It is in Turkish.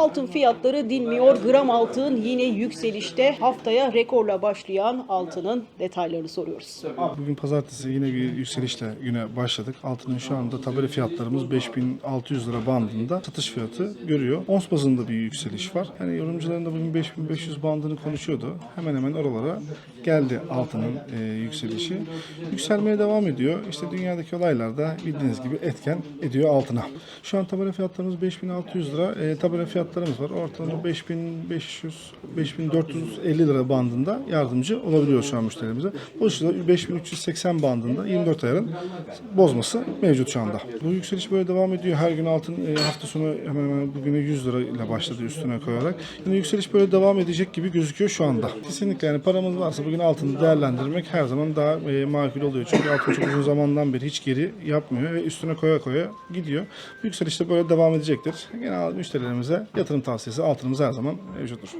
Altın fiyatları dinmiyor. Gram altın yine yükselişte. Haftaya rekorla başlayan altının detaylarını soruyoruz. Bugün pazartesi yine bir yükselişle güne başladık. Altının şu anda tabela fiyatlarımız 5600 lira bandında satış fiyatı görüyor. Ons bazında bir yükseliş var. Yani yorumcuların da bugün 5500 bandını konuşuyordu. Hemen hemen oralara geldi altının e, yükselişi. Yükselmeye devam ediyor. İşte dünyadaki olaylar da bildiğiniz gibi etken ediyor altına. Şu an tabela fiyatlarımız 5600 lira. E, tabela fiyatlarımız var. Ortalama 5500 5450 lira bandında yardımcı olabiliyor şu an müşterimize. Dolayısıyla 5380 bandında 24 ayarın bozması mevcut şu anda. Bu yükseliş böyle devam ediyor. Her gün altın e, hafta sonu hemen hemen bugüne 100 lira ile başladı üstüne koyarak. Yine yükseliş böyle devam edecek gibi gözüküyor şu anda. Kesinlikle yani paramız varsa bugün altını değerlendirmek her zaman daha e, makul oluyor. Çünkü altın çok uzun zamandan beri hiç geri yapmıyor ve üstüne koya koya gidiyor. Yükseliş de böyle devam edecektir. Genel müşterilerimize yatırım tavsiyesi altınımız her zaman mevcuttur.